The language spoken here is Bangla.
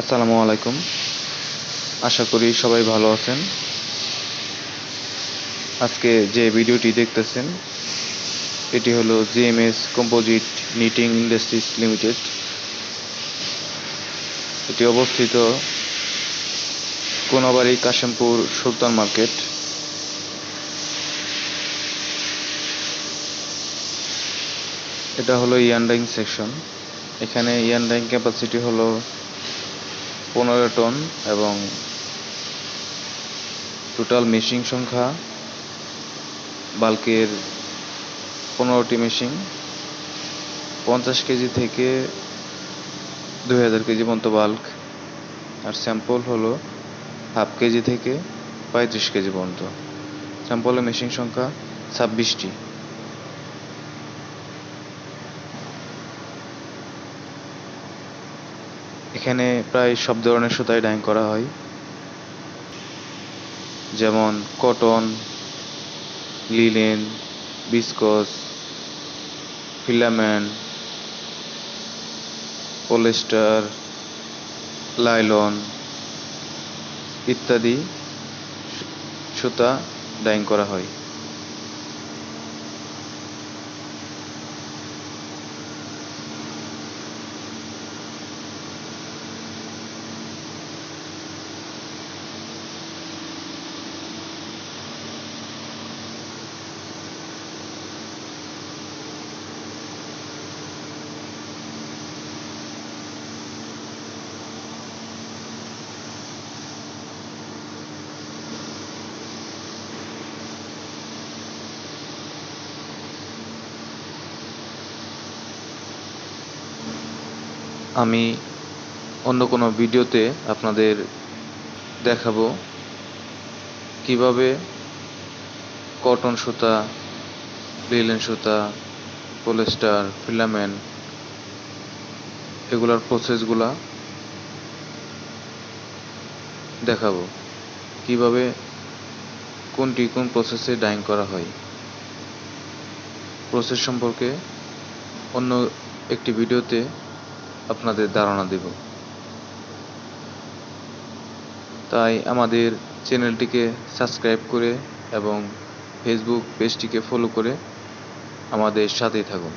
আসসালামু আলাইকুম। আশা করি সবাই ভালো আছেন। আজকে যে ভিডিওটি দেখতেছেন, এটি হলো GMS composite knitting industries limited এটি অবস্থিত কোনাবাড়ি কাশিমপুর সুলতান মার্কেট। এটা হলো ইয়ান্ডাইং সেকশন। এখানে ইয়ান্ডাইং ক্যাপাসিটি হলো পনেরো টন এবং টোটাল মেশিন সংখ্যা বাল্কের পনেরোটি মেশিন পঞ্চাশ কেজি থেকে দুই হাজার কেজি পর্যন্ত বাল্ক আর স্যাম্পল হলো হাফ কেজি থেকে পঁয়ত্রিশ কেজি পর্যন্ত। স্যাম্পলের মেশিন সংখ্যা ছাব্বিশটি। এখানে প্রায় সব ধরনের সুতাই ডাইং করা হয়। যেমন cotton linen viscose filament polyester nylon ইত্যাদি সুতা ডাইং করা হয়। আমি অন্য কোনো ভিডিওতে আপনাদের দেখাবো কীভাবে কটন সুতা, লিলেন সুতা পলিস্টার ফিলামেন্ট এগুলার প্রসেসগুলা দেখাবো। কীভাবে কোনটি কোন প্রসেসে ডাইং করা হয়। প্রসেস সম্পর্কে অন্য একটি ভিডিওতে আপনাদের ধারণা দেব। তাই আমাদের চ্যানেলটিকে সাবস্ক্রাইব করে এবং ফেসবুক পেজটিকে ফলো করে আমাদের সাথেই থাকুন।